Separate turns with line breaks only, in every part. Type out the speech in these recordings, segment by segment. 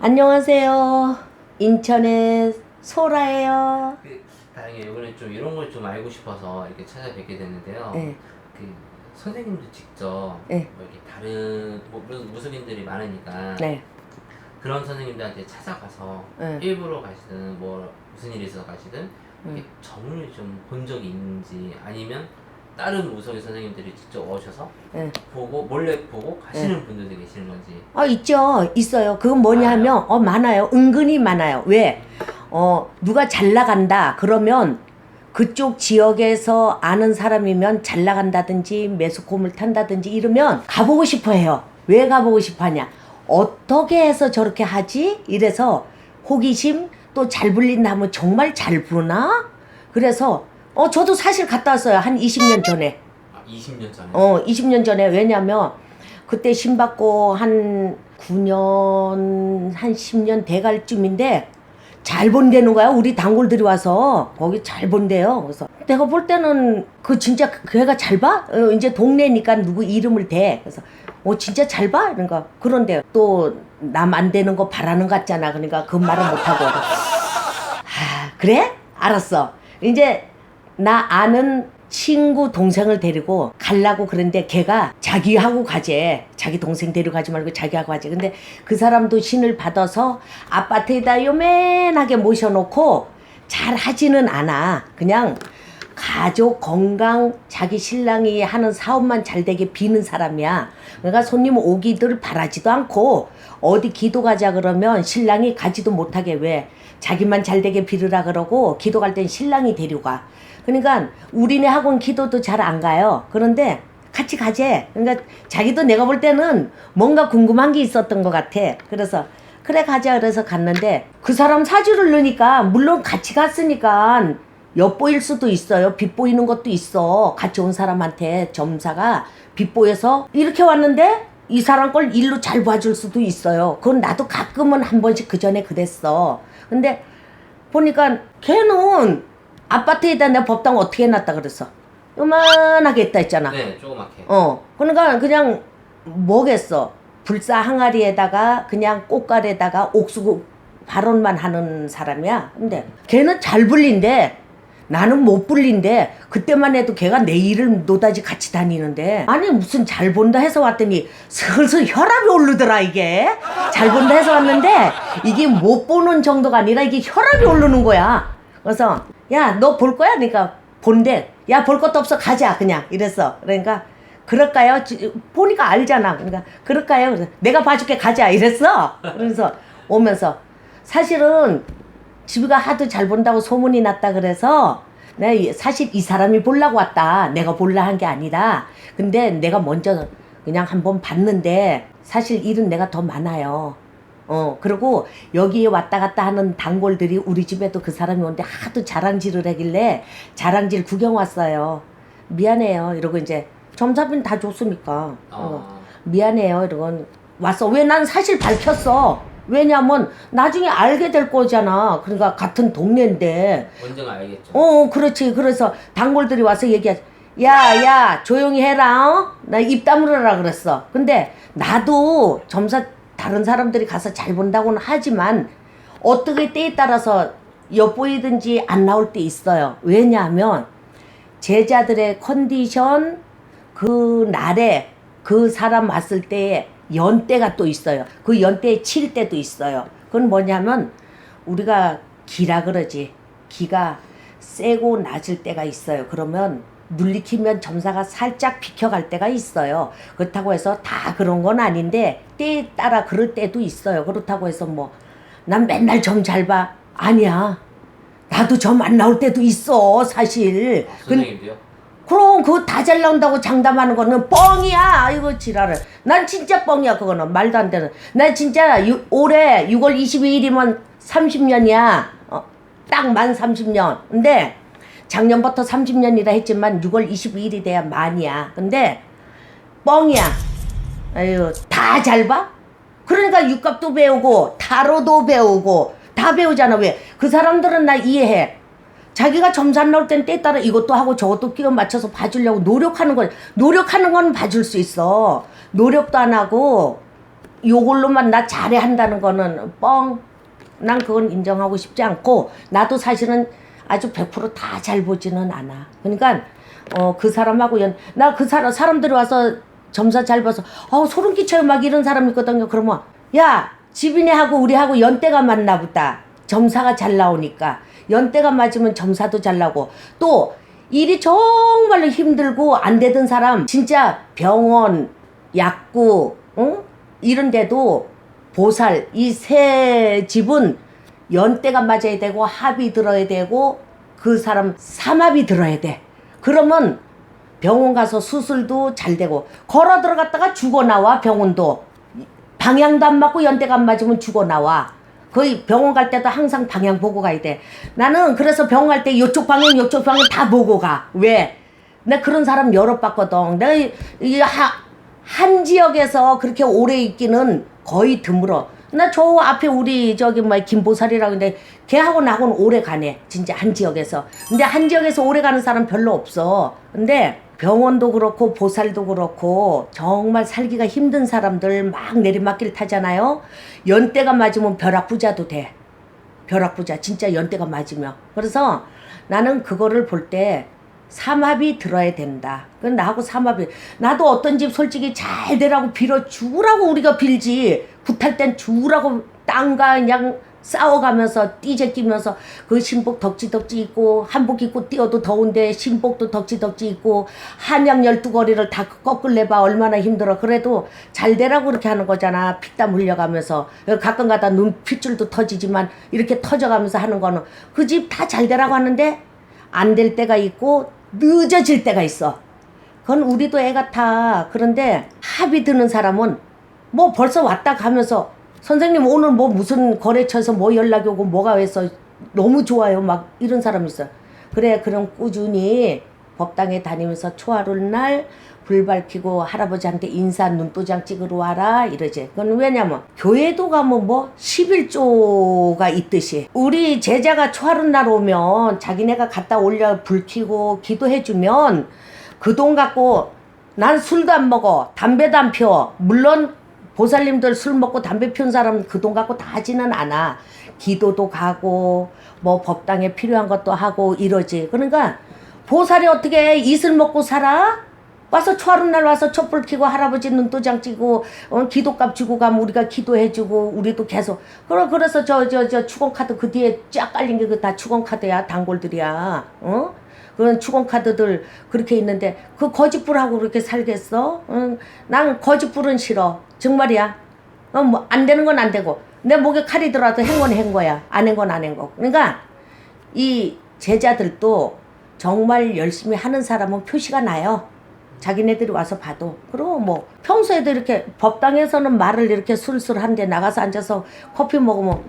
안녕하세요. 인천의 소라예요.
그, 다행히 이번에 좀 이런 걸 좀 알고 싶어서 이렇게 찾아뵙게 됐는데요.
네.
그 선생님도 직접
네.
뭐 이렇게 다른 뭐 무- 무슬림들이 많으니까
네.
그런 선생님들한테 찾아가서
네.
일부러 가시든 뭐 무슨 일이 있어 가시든 이렇게
음.
정을 좀 본 적이 있는지 아니면 다른 무속의 선생님들이 직접 오셔서
네.
보고 몰래 보고 가시는 분들도 계시는 건지
아, 있죠. 있어요. 그건 뭐냐
많아요?
하면, 어, 많아요. 은근히 많아요. 왜? 어, 누가 잘 나간다. 그러면 그쪽 지역에서 아는 사람이면 잘 나간다든지 매스콤을 탄다든지 이러면 가보고 싶어 해요. 왜 가보고 싶어 하냐? 어떻게 해서 저렇게 하지? 이래서 호기심 또 잘 불린다 하면 정말 잘 부르나? 그래서 어, 저도 사실 갔다 왔어요. 한 20년 전에.
아, 20년 전에
어, 20년 전에 왜냐면 그때 신 받고 한 9년, 한 10년 돼갈 쯤인데 잘 본다는 거야. 우리 단골들이 와서 거기 잘 본대요. 그래서 내가 볼 때는 그 진짜 그 애가 잘 봐? 어, 이제 동네니까 누구 이름을 대. 그래서 어 진짜 잘 봐? 그러니까 그런데 또 남 안 되는 거 바라는 것 같잖아. 그러니까 그 말은 못 하고 아, 그래? 알았어. 이제 나 아는 친구 동생을 데리고 갈라고 그랬는데 걔가 자기하고 가재. 자기 동생 데려가지 말고 자기하고 가재. 근데 그 사람도 신을 받아서 아파트에다 요맨하게 모셔놓고 잘 하지는 않아. 그냥 가족 건강 자기 신랑이 하는 사업만 잘 되게 비는 사람이야. 그러니까 손님 오기들 바라지도 않고 어디 기도 가자 그러면 신랑이 가지도 못하게 왜 자기만 잘 되게 비르라 그러고 기도 갈 땐 신랑이 데려가. 그러니까 우리네 학원 기도도 잘 안 가요. 그런데 같이 가재. 그러니까 자기도 내가 볼 때는 뭔가 궁금한 게 있었던 것 같아. 그래서 그래 가자 그래서 갔는데 그 사람 사주를 넣으니까 물론 같이 갔으니까 엿보일 수도 있어요. 빗보이는 것도 있어. 같이 온 사람한테 점사가 빗보여서 이렇게 왔는데 이 사람 걸 일로 잘 봐줄 수도 있어요. 그건 나도 가끔은 한 번씩 그 전에 그랬어. 근데 보니까 걔는 아파트에다 내 법당 어떻게 해놨다 그랬어. 요만하게 했다 했잖아.
네 조그맣게
어, 그러니까 그냥 뭐겠어. 불사 항아리에다가 그냥 꽃갈에다가 옥수수 발언만 하는 사람이야. 근데 걔는 잘 불린데 나는 못 불린데 그때만 해도 걔가 내 일을 노다지 같이 다니는데. 아니 무슨 잘 본다 해서 왔더니 슬슬 혈압이 오르더라 이게. 잘 본다 해서 왔는데 이게 못 보는 정도가 아니라 이게 혈압이 오르는 거야. 그래서 야 너 볼 거야? 그러니까 본대. 야 볼 것도 없어. 가자 그냥. 이랬어. 그러니까 그럴까요? 지- 보니까 알잖아. 그러니까 그럴까요? 그래서 내가 봐줄게. 가자. 이랬어. 그래서 오면서 사실은 집이가 하도 잘 본다고 소문이 났다 그래서 이- 사실 이 사람이 보려고 왔다. 내가 볼라 한 게 아니라. 근데 내가 먼저 그냥 한번 봤는데 사실 일은 내가 더 많아요. 어, 그리고 여기에 왔다 갔다 하는 단골들이 우리 집에도 그 사람이 오는데 하도 자랑질을 하길래 자랑질 구경 왔어요. 미안해요. 이러고 이제 점사비는 다 줬으니까. 어.
어,
미안해요. 이러건 왔어. 왜 난 사실 밝혔어. 왜냐면 나중에 알게 될 거잖아. 그러니까 같은 동네인데.
언젠가 알겠죠
어, 그렇지. 그래서 단골들이 와서 얘기하지. 야, 야, 조용히 해라. 어? 나입 다물어라 그랬어. 근데 나도 점사 다른 사람들이 가서 잘 본다고는 하지만 어떻게 때에 따라서 엿보이든지 안 나올 때 있어요. 왜냐하면 제자들의 컨디션 그 날에 그 사람 왔을 때의 연대가 또 있어요. 그 연대에 칠 때도 있어요. 그건 뭐냐면 우리가 기라 그러지. 기가 세고 낮을 때가 있어요. 그러면 눌리키면 점사가 살짝 비켜갈 때가 있어요. 그렇다고 해서 다 그런 건 아닌데 때에 따라 그럴 때도 있어요. 그렇다고 해서 뭐 난 맨날 점 잘 봐. 아니야. 나도 점 안 나올 때도 있어, 사실.
아,
근-
선생님도요?
그럼 그거 다 잘 나온다고 장담하는 거는 뻥이야. 이거 지랄을. 난 진짜 뻥이야. 그거는 말도 안 되는. 나 진짜 유- 올해 6월 22일이면 30년이야. 어, 딱 만 30년. 근데 작년부터 30년이라 했지만 6월 22일이 돼야 만이야. 근데 뻥이야. 아유, 다 잘 봐? 그러니까 육갑도 배우고 타로도 배우고 다 배우잖아. 왜? 그 사람들은 나 이해해. 자기가 안 나올 땐 때에 따라 이것도 하고 저것도 끼워 맞춰서 봐주려고 노력하는 거 노력하는 건 봐줄 수 있어. 노력도 안 하고 요걸로만 나 잘해 한다는 거는 뻥. 난 그건 인정하고 싶지 않고 나도 사실은 아주 100%다 잘 보지는 않아. 그러니까 어 그 사람하고 연 나 그 사람 사람들이 와서 점사 잘 봐서 어 소름 끼쳐요 막 이런 사람 있거든요. 그러면 야 지빈이하고 우리하고 연대가 맞나 보다. 점사가 잘 나오니까 연대가 맞으면 점사도 잘 나고 또 일이 정말로 힘들고 안 되던 사람 진짜 병원 약국 응? 이런 데도 보살 이 세 집은 연대가 맞아야 되고 합이 들어야 되고 그 사람 삼합이 들어야 돼 그러면 병원 가서 수술도 잘 되고 걸어 들어갔다가 죽어 나와 병원도 방향도 안 맞고 연대가 안 맞으면 죽어 나와. 거의 병원 갈 때도 항상 방향 보고 가야 돼. 나는 그래서 병원 갈 때 이쪽 방향, 이쪽 방향 다 보고 가. 왜? 내가 그런 사람 여러 봤거든. 내가 이- 이 하, 한 지역에서 그렇게 오래 있기는 거의 드물어. 나 저 앞에 우리 저기 뭐 김보살이라고 근데 걔하고 나하고는 오래 가네. 진짜 한 지역에서. 근데 한 지역에서 오래 가는 사람 별로 없어. 근데 병원도 그렇고 보살도 그렇고 정말 살기가 힘든 사람들 막 내리막길 타잖아요. 연대가 맞으면 벼락부자도 돼. 벼락부자 진짜 연대가 맞으면 그래서 나는 그거를 볼 때 삼합이 들어야 된다. 그건 나하고 삼합이 나도 어떤 집 솔직히 잘 되라고 빌어 주라고 우리가 빌지 굿할 땐 주라고 땅과 그냥 싸워가면서 띠제끼면서 그 신복 덕지덕지 입고 한복 입고 뛰어도 더운데 신복도 덕지덕지 입고 한양 열두 거리를 다 꺾을래봐. 얼마나 힘들어. 그래도 잘 되라고 그렇게 하는 거잖아. 피땀 흘려가면서. 가끔가다 눈 핏줄도 터지지만 이렇게 터져가면서 하는 거는 그 집 다 잘 되라고 하는데 안 될 때가 있고 늦어질 때가 있어. 그건 우리도 애 같아 그런데 합이 드는 사람은 뭐 벌써 왔다 가면서 선생님 오늘 뭐 무슨 거래처에서 뭐 연락이 오고 뭐가 해서 너무 좋아요. 막 이런 사람 있어 그래 그럼 꾸준히 법당에 다니면서 초하루 날 불 밝히고 할아버지한테 인사 눈도장 찍으러 와라. 이러지. 그건 왜냐면 교회도 가면 뭐 11조가 있듯이 우리 제자가 초하루 날 오면 자기네가 갖다 올려 불 켜고 기도해주면 그 돈 갖고 난 술도 안 먹어. 담배도 안 피워. 물론 보살님들 술 먹고 담배 피운 사람 그 돈 갖고 다 하지는 않아. 기도도 가고 뭐 법당에 필요한 것도 하고 이러지. 그러니까 보살이 어떻게 이슬 먹고 살아? 와서 초하루날 와서 촛불 켜고 할아버지 눈도장 찍고 어, 기도값 주고 가면 우리가 기도해주고 우리도 계속. 그래 그래서 저 저 저 추공 카드 그 뒤에 쫙 깔린 게 그 다 추공 카드야 단골들이야. 어? 그런 추공 카드들 그렇게 있는데 그 거짓불하고 그렇게 살겠어? 응, 난 거짓불은 싫어 정말이야? 어, 뭐 안 되는 건 안 되고. 내 목에 칼이 들어와도 행건 행 거야. 안 한 건 안 한 거. 그러니까 이 제자들도 정말 열심히 하는 사람은 표시가 나요. 자기네들이 와서 봐도. 그리고 뭐 평소에도 이렇게 법당에서는 말을 이렇게 술술 한데 나가서 앉아서 커피 먹으면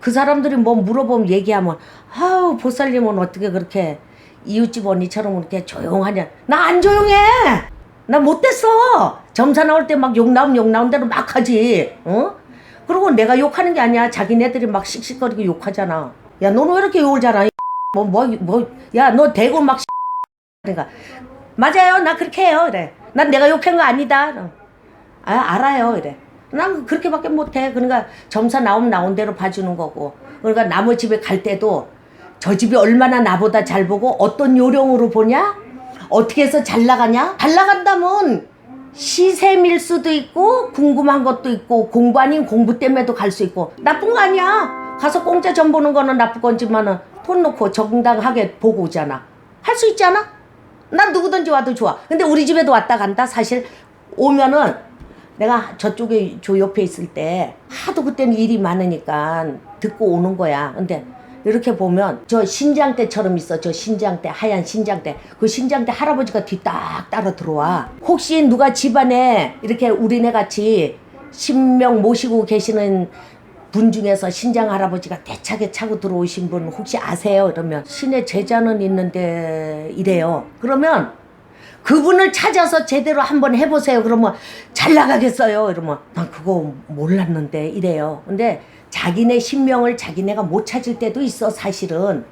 그 사람들이 뭐 물어보면 얘기하면 아우 보살님은 어떻게 그렇게 이웃집 언니처럼 그렇게 조용하냐 나 안 조용해 나 못됐어. 점사 나올 때 막 욕 나오면 욕 나온 대로 막 하지. 어? 그리고 내가 욕하는 게 아니야. 자기네들이 막 씩씩거리고 욕하잖아. 야 너는 왜 이렇게 욕을 잘하니? 뭐뭐 뭐 야 너 대고 막 그러니까 맞아요. 나 그렇게 해요. 이래. 난 내가 욕한 거 아니다. 아 알아요. 이래. 난 그렇게밖에 못해. 그러니까 점사 나오면 나온 대로 봐주는 거고. 그러니까 나무 집에 갈 때도 저 집이 얼마나 나보다 잘 보고 어떤 요령으로 보냐 어떻게 해서 잘 나가냐? 잘 나간다면 시샘일 수도 있고 궁금한 것도 있고 공부 아닌 공부 때문에도 갈 수 있고 나쁜 거 아니야. 가서 공짜 점 보는 거는 나쁜 건지만은 돈 놓고 정당하게 보고 오잖아. 할 수 있잖아? 난 누구든지 와도 좋아. 근데 우리 집에도 왔다 간다. 사실 오면은 내가 저쪽에 저 옆에 있을 때 하도 그때는 일이 많으니까 듣고 오는 거야. 근데 이렇게 보면 저 신장 때처럼 있어 저 신장 때 하얀 신장 때그 신장 때 할아버지가 뒤 딱 따라 들어와 혹시 누가 집안에 이렇게 우리네 같이 신명 모시고 계시는 분 중에서 신장 할아버지가 대차게 차고 들어오신 분 혹시 아세요? 이러면 신의 제자는 있는데 이래요. 그러면 그분을 찾아서 제대로 한번 해보세요. 그러면 잘 나가겠어요. 이러면 난 그거 몰랐는데 이래요. 근데 자기네 신명을 자기네가 못 찾을 때도 있어 사실은.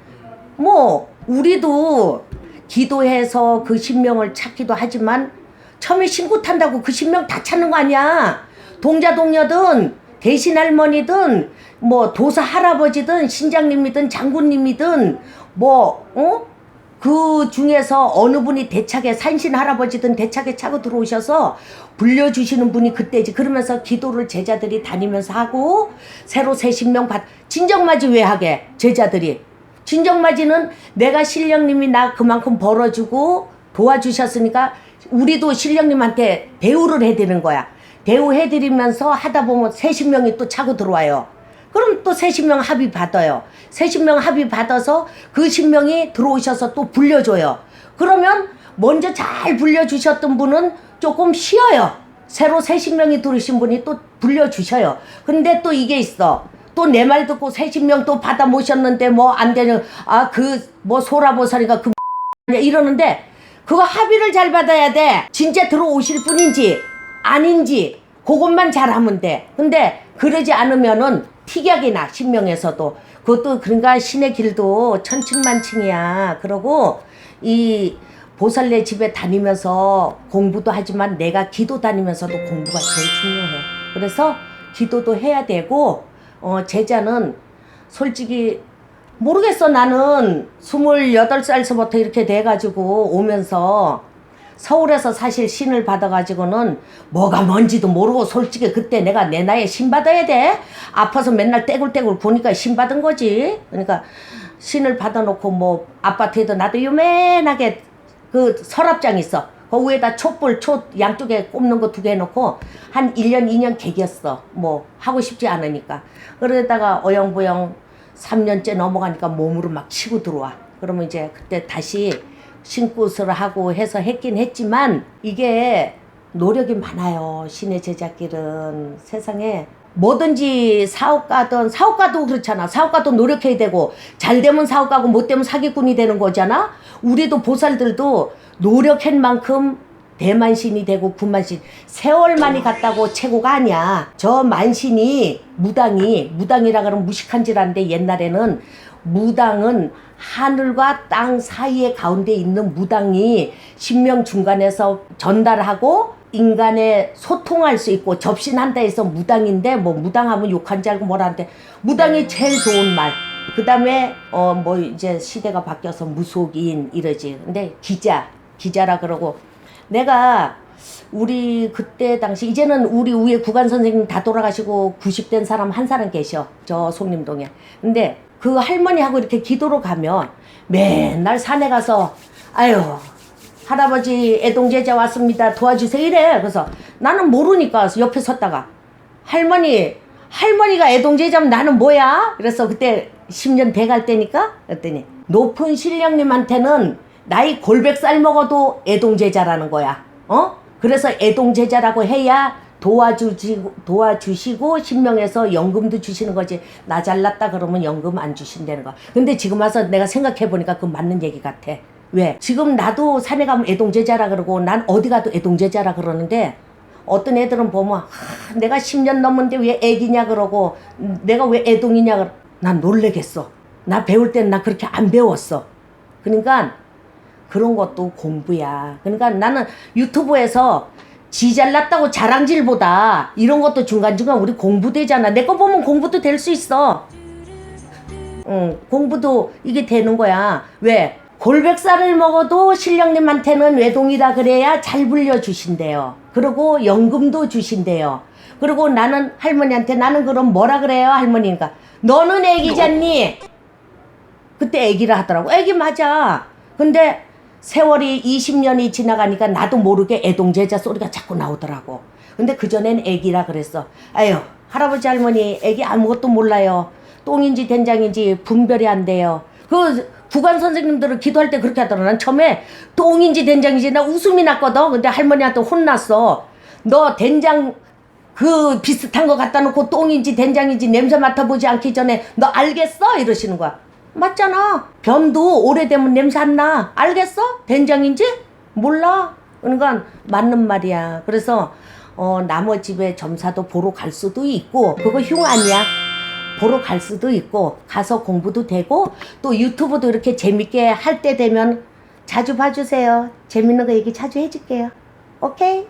뭐 우리도 기도해서 그 신명을 찾기도 하지만 처음에 신고 탄다고 그 신명 다 찾는 거 아니야. 동자 동녀든 대신 할머니든 뭐 도사 할아버지든 신장님이든 장군님이든 뭐 어? 그 중에서 어느 분이 대차게 산신 할아버지든 대차게 차고 들어오셔서 불려주시는 분이 그때지 그러면서 기도를 제자들이 다니면서 하고 새로 새 신명 받 진정맞이 왜 하게 제자들이. 진정맞이는 내가 신령님이 나 그만큼 벌어주고 도와주셨으니까 우리도 신령님한테 대우를 해드리는 거야. 대우해드리면서 하다 보면 새 신명이 또 차고 들어와요 그럼 또새 신명 합의 받아요. 새 신명 합의 받아서 그 신명이 들어오셔서 또 불려줘요. 그러면 먼저 잘 불려주셨던 분은 조금 쉬어요. 새로 새 신명이 들으신 분이 또 불려주셔요. 근데 또 이게 있어. 또 내 말 듣고 새 신명 또 받아 모셨는데 뭐 안 되는, 아, 그, 뭐 소라보살이가 그 이러는데 그거 합의를 잘 받아야 돼. 진짜 들어오실 분인지 아닌지 그것만 잘하면 돼. 근데 그러지 않으면은 특약이 나 신명에서도 그것도 그러니까 신의 길도 천층만층이야. 그러고 이 보살네 집에 다니면서 공부도 하지만 내가 기도 다니면서도 공부가 제일 중요해. 그래서 기도도 해야 되고 어 제자는 솔직히 모르겠어 나는 28살서부터 이렇게 돼 가지고 오면서 서울에서 사실 신을 받아가지고는 뭐가 뭔지도 모르고 솔직히 그때 내가 내 나이에 신 받아야 돼. 아파서 맨날 떼굴떼굴 보니까 신 받은 거지. 그러니까 신을 받아놓고 뭐 아파트에도 나도 요맨하게 그 서랍장 있어. 그 위에다 촛불 촛 양쪽에 꼽는 거 두개 해놓고 한 1년 2년 개겼어. 뭐 하고 싶지 않으니까. 그러다가 어영부영 3년째 넘어가니까 몸으로 막 치고 들어와. 그러면 이제 그때 다시 신굿을 하고 해서 했긴 했지만 이게 노력이 많아요 신의 제자길은. 세상에 뭐든지 사업가든 사업가도 그렇잖아. 사업가도 노력해야 되고 잘 되면 사업가고 못 되면 사기꾼이 되는 거잖아. 우리도 보살들도 노력한 만큼 대만신이 되고 군만신. 세월만이 갔다고 최고가 아니야. 저 만신이 무당이 무당이라 그러면 무식한 짓하는데 옛날에는 무당은 하늘과 땅 사이에 가운데 있는 무당이 신명 중간에서 전달하고 인간의 소통할 수 있고 접신한다 해서 무당인데 뭐 무당하면 욕한 줄 알고 뭐라는데 무당이 제일 좋은 말. 그 다음에 어 뭐 이제 시대가 바뀌어서 무속인 이러지. 근데 기자 기자라 그러고 내가 우리 그때 당시 이제는 우리 위에 구간 선생님 다 돌아가시고 90된 사람 한 사람 계셔 저 송림동에 근데 그 할머니하고 이렇게 기도로 가면 맨날 산에 가서 아유 할아버지 애동제자 왔습니다. 도와주세요. 이래. 그래서 나는 모르니까 옆에 섰다가 할머니 할머니가 애동제자면 나는 뭐야? 그래서 그때 10년 돼 갈 때니까 그랬더니 높은 신령님한테는 나이 골백 살 먹어도 애동제자라는 거야. 어? 그래서 애동제자라고 해야 도와주시고 도와주시고 신명에서 연금도 주시는 거지. 나 잘났다 그러면 연금 안 주신다는 거. 근데 지금 와서 내가 생각해 보니까 그 맞는 얘기 같아. 왜? 지금 나도 산에 가면 애동제자라 그러고 난 어디 가도 애동제자라 그러는데 어떤 애들은 보면 하, 내가 10년 넘었는데 왜 애기냐 그러고 음, 내가 왜 애동이냐 그러 난 놀래겠어. 나 배울 때는 나 그렇게 안 배웠어. 그러니까 그런 것도 공부야. 그러니까 나는 유튜브에서 지 잘났다고 자랑질보다 이런 것도 중간중간 우리 공부되잖아. 내 거 보면 공부도 될 수 있어. 응, 공부도 이게 되는 거야. 왜? 골백살을 먹어도 신령님한테는 외동이라 그래야 잘 불려주신대요. 그리고 연금도 주신대요. 그리고 나는 할머니한테 나는 그럼 뭐라 그래요? 할머니가. 너는 애기잖니? 그때 애기라 하더라고. 애기 맞아. 근데 세월이 20년이 지나가니까 나도 모르게 애동제자 소리가 자꾸 나오더라고. 근데 그전엔 애기라 그랬어. 아유, 할아버지 할머니 애기 아무것도 몰라요. 똥인지 된장인지 분별이 안 돼요. 그 구간 선생님들을 기도할 때 그렇게 하더라. 난 처음에 똥인지 된장인지 나 웃음이 났거든. 근데 할머니한테 혼났어. 너 된장 그 비슷한 거 갖다 놓고 똥인지 된장인지 냄새 맡아보지 않기 전에 너 알겠어? 이러시는 거야. 맞잖아. 변도 오래되면 냄새 안 나. 알겠어? 된장인지? 몰라. 그러니까 맞는 말이야. 그래서 어, 남의 집에 점사도 보러 갈 수도 있고 그거 흉 아니야. 보러 갈 수도 있고 가서 공부도 되고 또 유튜브도 이렇게 재밌게 할 때 되면 자주 봐주세요. 재밌는 거 얘기 자주 해줄게요. 오케이?